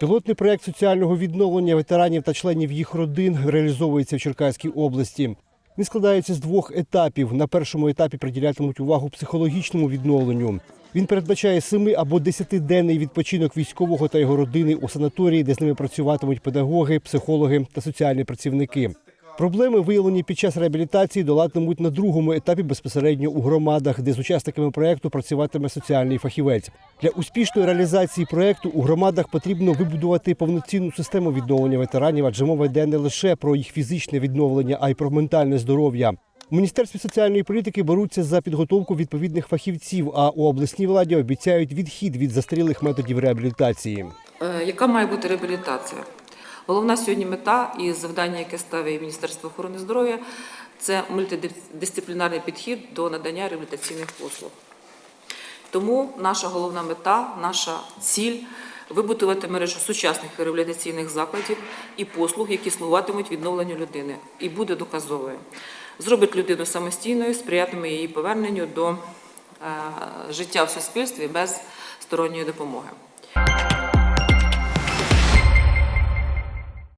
Пілотний проект соціального відновлення ветеранів та членів їх родин реалізовується в Черкаській області. Він складається з двох етапів. На першому етапі приділятимуть увагу психологічному відновленню. Він передбачає семи або десятиденний відпочинок військового та його родини у санаторії, де з ними працюватимуть педагоги, психологи та соціальні працівники. Проблеми, виявлені під час реабілітації, долатимуть на другому етапі безпосередньо у громадах, де з учасниками проекту працюватиме соціальний фахівець. Для успішної реалізації проекту у громадах потрібно вибудувати повноцінну систему відновлення ветеранів, адже мова йде не лише про їх фізичне відновлення, а й про ментальне здоров'я. У міністерстві соціальної політики беруться за підготовку відповідних фахівців, а у обласній владі обіцяють відхід від застарілих методів реабілітації. Е, Яка має бути реабілітація? Головна сьогодні мета і завдання, яке ставить Міністерство охорони здоров'я, це мультидисциплінарний підхід до надання реабілітаційних послуг. Тому наша головна мета, наша ціль вибудувати мережу сучасних реабілітаційних закладів і послуг, які слугуватимуть відновленню людини, і буде доказовою. Зробить людину самостійною, сприятиме її поверненню до е, життя в суспільстві без сторонньої допомоги.